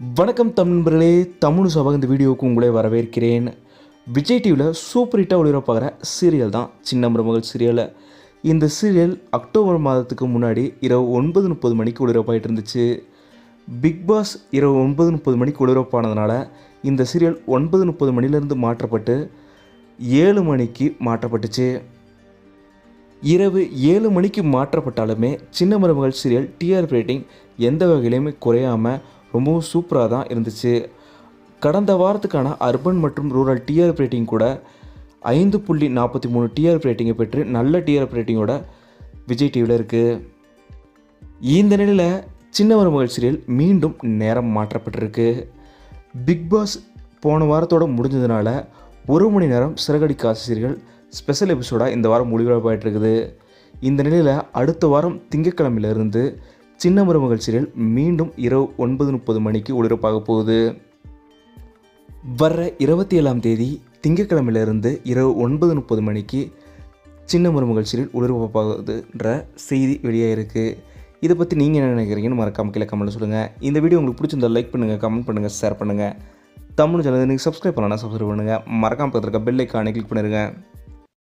வணக்கம் தமிழ் நண்பர்களே தமிழ் சபா இந்த வீடியோவுக்கு உங்களே வரவேற்கிறேன். விஜய் டிவியில் சூப்பர் ஹிட்டாக ஒளிபரப்பாகிற சீரியல் தான் சின்ன மருமகள் சீரியல் இந்த சீரியல் அக்டோபர் மாதத்துக்கு முன்னாடி இரவு ஒன்பது முப்பது மணிக்கு ஒளிபரப்பாயிட்டு இருந்துச்சு. பிக் பாஸ் இரவு ஒன்பது முப்பது மணிக்கு ஒளிபரப்பானதுனால இந்த சீரியல் ஒன்பது முப்பது மணிலேருந்து மாற்றப்பட்டு ஏழு மணிக்கு மாற்றப்பட்டுச்சு. இரவு ஏழு மணிக்கு மாற்றப்பட்டாலுமே சின்ன மருமகள் சீரியல் டிஆர்பி ரேட்டிங் எந்த வகையிலையுமே குறையாமல் ரொம்பவும் சூப்பராக தான் இருந்துச்சு. கடந்த வாரத்துக்கான அர்பன் மற்றும் ரூரல் டிஆர் ரேட்டிங் கூட ஐந்து புள்ளி நாற்பத்தி மூணு டிஆர் ரேட்டிங்கை பெற்று நல்ல டிஆர் ரேட்டிங்கோட விஜய் டிவியில் இருக்குது இந்த நிலையில் சின்ன மருமகள் சீரியல் மீண்டும் நேரம் மாற்றப்பட்டிருக்கு. பிக் பாஸ் போன வாரத்தோட முடிஞ்சதுனால ஒரு மணி நேரம் சிறகடி காசு சீரியல் ஸ்பெஷல் எபிசோடாக இந்த வாரம் ஒளிபரப்பாயிட்டு இருக்குது இந்த நிலையில் அடுத்த வாரம் திங்கக்கிழமையிலிருந்து சின்ன மருமகள் சீரியல் மீண்டும் இரவு ஒன்பது முப்பது மணிக்கு ஒளிபரப்பாக போகுது. வர்ற இருபத்தி ஏழாம் தேதி திங்கக்கிழமையிலிருந்து இரவு ஒன்பது முப்பது மணிக்கு சின்ன மருமகள் சீரியல் ஒளிபரப்பாகுதுன்ற செய்தி வெளியாகிருக்கு இதை பற்றி நீங்கள் என்ன நினைக்கிறீங்கன்னு மறக்காம கீழே கமெண்ட்டில் சொல்லுங்கள் இந்த வீடியோ உங்களுக்கு பிடிச்சிருந்தா லைக் பண்ணுங்கள் கமெண்ட் பண்ணுங்கள் ஷேர் பண்ணுங்கள் தமிழ் சேனல் நீங்கள் சப்ஸ்கிரைப் பண்ணலாம் சப்ஸ்கிரைப் பண்ணுங்கள் மறக்காமல் பக்கத்தில் இருக்க பெல் ஐக்கானை கிளிக் பண்ணிடுங்க